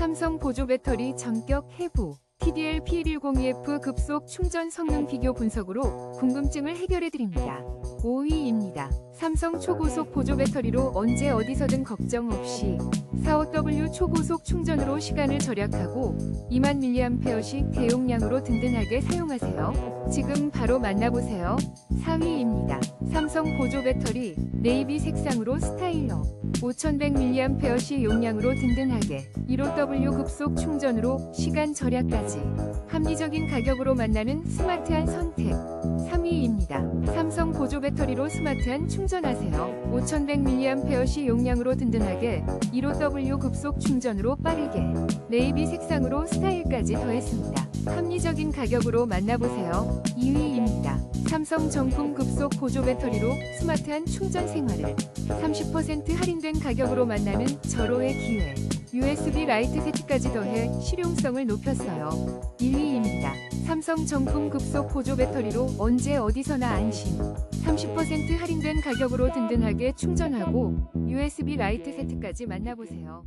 삼성 보조 배터리 전격 해부 TDL P110EF 급속 충전 성능 비교 분석으로 궁금증을 해결해 드립니다. 5위입니다. 삼성 초고속 보조 배터리로 언제 어디서든 걱정 없이 45W 초고속 충전으로 시간을 절약하고 2만 mAh씩 대용량으로 든든하게 사용하세요. 지금 바로 만나보세요. 4위입니다. 삼성 보조 배터리 네이비 색상으로 스타일러 5100mAh 용량으로 든든하게 15W 급속 충전으로 시간 절약까지 합리적인 가격으로 만나는 스마트한 선택 3위입니다. 삼성 보조 배터리로 스마트한 충전하세요. 5100mAh 용량으로 든든하게 15W 급속 충전으로 빠르게 네이비 색상으로 스타일까지 더했습니다. 합리적인 가격으로 만나보세요. 2위입니다. 삼성 정품 급속 보조 배터리로 스마트한 충전 생활을 30% 할인된 가격으로 만나는 절호의 기회. USB 라이트 세트까지 더해 실용성을 높였어요. 1위입니다. 삼성 정품 급속 보조 배터리로 언제 어디서나 안심. 30% 할인된 가격으로 든든하게 충전하고 USB 라이트 세트까지 만나보세요.